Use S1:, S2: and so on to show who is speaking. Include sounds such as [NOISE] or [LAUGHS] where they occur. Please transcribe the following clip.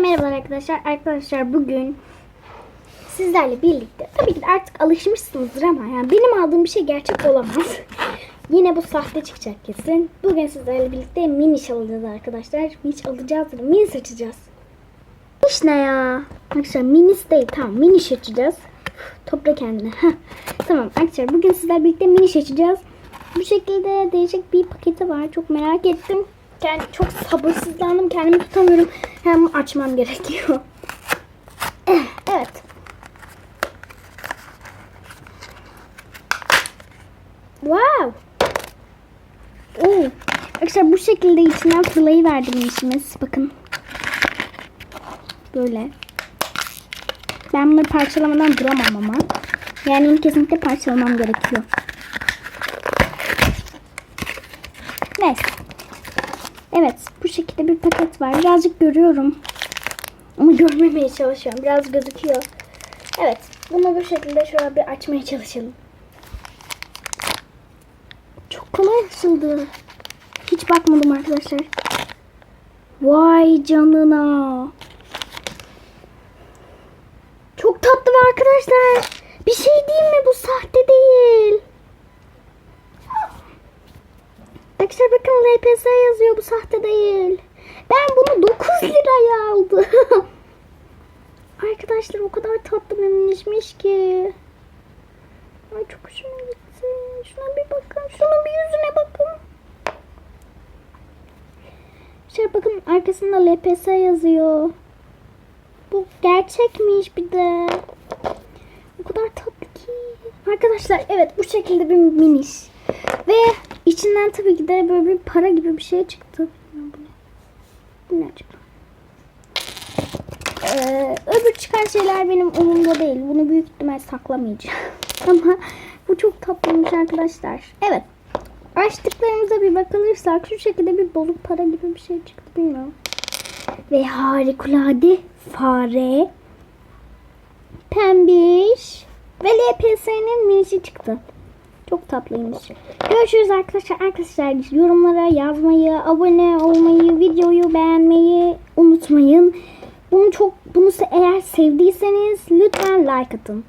S1: Merhabalar arkadaşlar. Arkadaşlar bugün sizlerle birlikte tabii ki de artık alışmışsınızdır ama yani benim aldığım bir şey gerçek olamaz. Yine bu sahte çıkacak kesin. Bugün sizlerle birlikte miniş alacağız arkadaşlar. Miniş alacağız. Mini seçeceğiz. Miniş ne ya? Arkadaşlar minis değil tamam mini seçeceğiz. Topla kendine. Heh. Tamam arkadaşlar bugün sizlerle birlikte mini seçeceğiz. Bu şekilde değişik bir paketi var. Çok merak ettim. Yani çok sabırsızlandım. Kendimi tutamıyorum. Hem açmam gerekiyor. [LAUGHS] Evet. Wow. Oo. Arkadaşlar bu şekilde içinden fırlayı verdim işimiz. Bakın. Böyle. Ben bunları parçalamadan duramam ama. Yani bunu kesinlikle parçalamam gerekiyor. Neyse. Evet bu şekilde bir paket var. Birazcık görüyorum. Ama [LAUGHS] görmemeye çalışıyorum. Biraz gözüküyor. Evet. Bunu bu şekilde şöyle bir açmaya çalışalım. Çok kolay açıldı. Hiç bakmadım arkadaşlar. Vay canına. Çok tatlı arkadaşlar. Bir şey değil mi? Bu sahte değil. Arkadaşlar bakın LPS yazıyor. Bu sahte değil. Ben bunu 9 liraya aldım. [LAUGHS] Arkadaşlar o kadar tatlı minişmiş ki. Ay çok hoşuma gitti. Şuna bir bakın. Şunun bir yüzüne bakın. Şöyle bakın arkasında LPS yazıyor. Bu gerçekmiş bir de. O kadar tatlı ki. Arkadaşlar evet bu şekilde bir miniş. Ve içinden tabii ki de böyle bir para gibi bir şey çıktı. Bu ne? Acaba? Ee, öbür çıkan şeyler benim umurumda değil. Bunu büyük ihtimal saklamayacağım. [LAUGHS] Ama bu çok tatlıymış arkadaşlar. Evet. Açtıklarımıza bir bakılırsak şu şekilde bir bozuk para gibi bir şey çıktı bilmiyorum. Ve harikulade fare pembiş ve LPS'nin minisi çıktı. Çok tatlıymış. Görüşürüz arkadaşlar. Arkadaşlar yorumlara yazmayı, abone olmayı, videoyu beğenmeyi unutmayın. Bunu çok bunu eğer sevdiyseniz lütfen like atın.